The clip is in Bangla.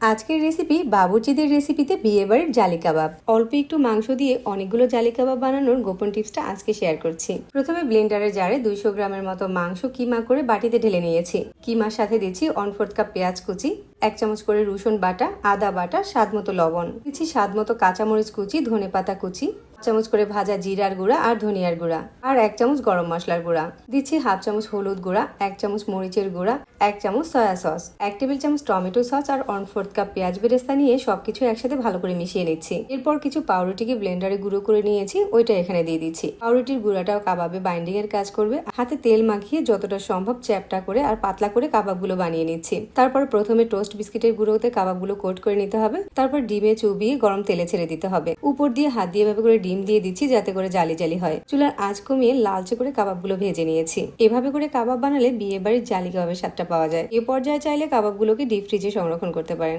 আজকের রেসিপি বাবুর্চিদের রেসিপিতে বিয়ে বাড়ির জালি কাবাব। অল্প একটু মাংস দিয়ে অনেকগুলো জালি কাবাব বানানোর গোপন টিপসটা আজকে শেয়ার করছি। প্রথমে ব্লেন্ডারের জারে দুইশো গ্রামের মতো মাংস কিমা করে বাটিতে ঢেলে নিয়েছি। কিমার সাথে দিচ্ছি ওয়ান ফোর্থ কাপ পেঁয়াজ কুচি, এক চামচ করে রসুন বাটা, আদা বাটা স্বাদ মতো লবণ। দিচ্ছি স্বাদ মতো কাঁচামরিচ কুচি ধনে পাতা কুচি চামচ করে ভাজা জিরার গুঁড়া আর ধনিয়ার গুঁড়া আর এক চামচ গরম মশলার গুঁড়া। দিচ্ছি হাফ চামচ হলুদ গুঁড়া, এক চামচ মরিচের গুঁড়া, এক চামচ সয়া সস, এক টেবিল চামচ টমেটো সস আর ওয়ান ফোর্থ কাপ পেঁয়াজ বেরেস্তা নিয়ে সবকিছু একসাথে ভালো করে মিশিয়ে নিচ্ছি। এরপর কিছু পাউরুটিকে ব্লেন্ডারে গুঁড়ো করে নিয়েছি, ওইটা এখানে দিয়ে দিচ্ছি। পাউরুটির গুঁড়াটাও কাবাবে বাইন্ডিং এর কাজ করবে। হাতে তেল মাখিয়ে যতটা সম্ভব চ্যাপটা করে আর পাতলা করে কাবাবগুলো বানিয়ে নিচ্ছি। তারপর প্রথমে টোস্ট বিস্কিটের গুঁড়োতে কাবাবগুলো কোট করে নিতে হবে। তারপর ডিমে চুবিয়ে গরম তেলে ছেড়ে দিতে হবে। উপর দিয়ে হাত দিয়ে এভাবে করে ডিম দিয়ে দিচ্ছি যাতে করে জালি জালি হয়। চুলার আঁচ কমিয়ে লালচে করে কাবাবগুলো ভেজে নিয়েছি। এভাবে করে কাবাব বানালে বিয়ে বাড়ির জালি কাবাবের স্বাদটা পাওয়া যায়। এ পর্যায়ে চাইলে কাবাবগুলোকে ডিপ ফ্রিজে সংরক্ষণ করতে পারেন।